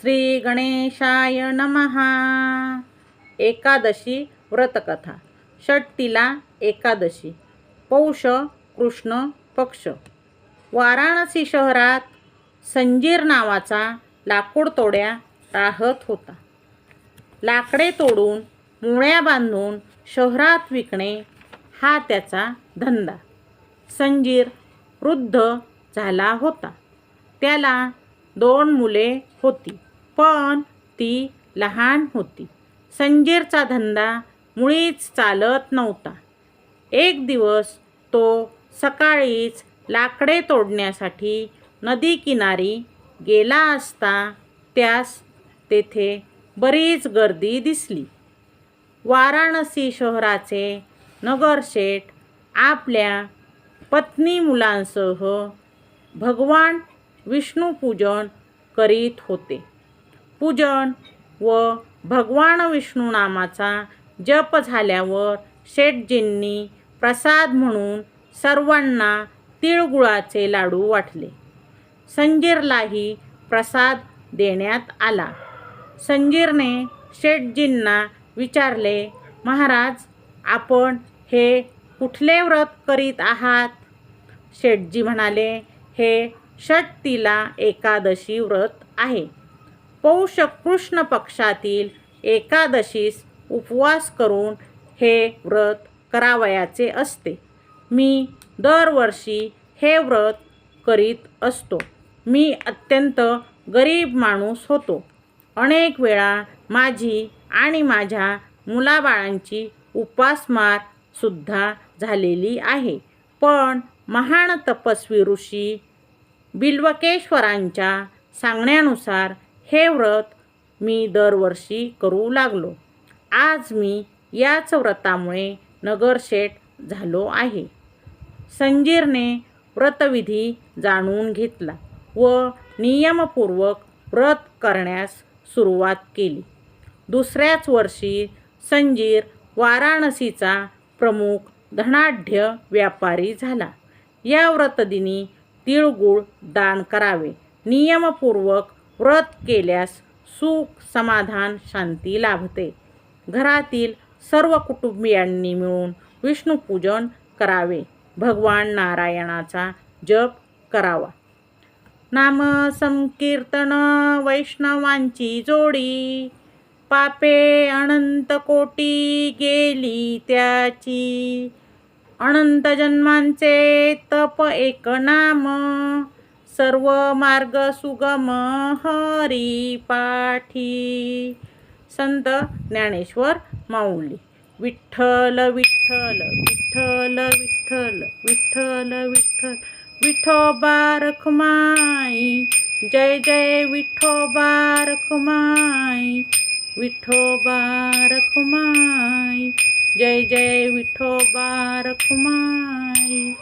श्री गणेशाय नमहा एकादशी व्रतकथा. षट्टीला एकादशी. पौष कृष्ण पक्ष. वाराणसी शहरात संजीर नावाचा लाकूड तोड्या राहत होता. लाकडे तोडून मुळ्या बांधून शहरात विकणे हा त्याचा धंदा. संजीर वृद्ध झाला होता. त्याला दोन मुले होती. पण ती लहान होती. संजीरचा धंदा मुळीच चालत नव्हता. एक दिवस तो सकाळीच लाकडे तोडण्यासाठी नदीकिनारी गेला असता त्यास तेथे बरीच गर्दी दिसली. वाराणसी शहराचे नगरशेठ आपल्या पत्नी मुलांसह भगवान विष्णूपूजन करीत होते. पूजन व भगवान विष्णू नामाचा जप झाल्यावर शेठजींनी प्रसाद म्हणून सर्वांना तिळगुळाचे लाडू वाटले. संजीरलाही प्रसाद देण्यात आला. संजीरने शेठजींना विचारले महाराज आपण हे कुठले व्रत करीत आहात? शेठजी म्हणाले हे षटतीला एकादशी व्रत आहे. पौष कृष्ण पक्षातील एकादशीस उपवास करून हे व्रत करावयाचे असते. मी दरवर्षी हे व्रत करीत असतो. मी अत्यंत गरीब माणूस होतो. अनेक वेळा माझी आणि माझ्या मुलाबाळांची उपासमार सुद्धा झालेली आहे. पण महान तपस्वी ऋषी बिल्वकेश्वरांच्या सांगण्यानुसार हे व्रत मी दरवर्षी करू लागलो. आज मी याच व्रतामुळे नगरशेठ झालो आहे. संजीरने व्रतविधी जाणून घेतला व नियमपूर्वक व्रत करण्यास सुरुवात केली. दुसऱ्याच वर्षी संजीर वाराणसीचा प्रमुख धनाढ्य व्यापारी झाला. या व्रतदिनी तिळगुळ दान करावे. नियमपूर्वक व्रत केल्यास सुख समाधान शांती लाभते. घरातील सर्व कुटुंबियांनी मिळून विष्णूपूजन करावे. भगवान नारायणाचा जप करावा. नाम संकीर्तन वैष्णवांची जोडी. पापे अनंत कोटी गेली त्याची. अनंत जन्मांचे तप एक नाम. सर्व मार्ग सुगम हरी पाठी. संत ज्ञानेश्वर माऊली. विठ्ठल विठ्ठल विठ्ठल विठ्ठल विठ्ठल विठ्ठल. विठोबा रखुमाई जय जय विठोबा रखुमाई विठोबा रखुमाई जय जय विठोबा रखुमाई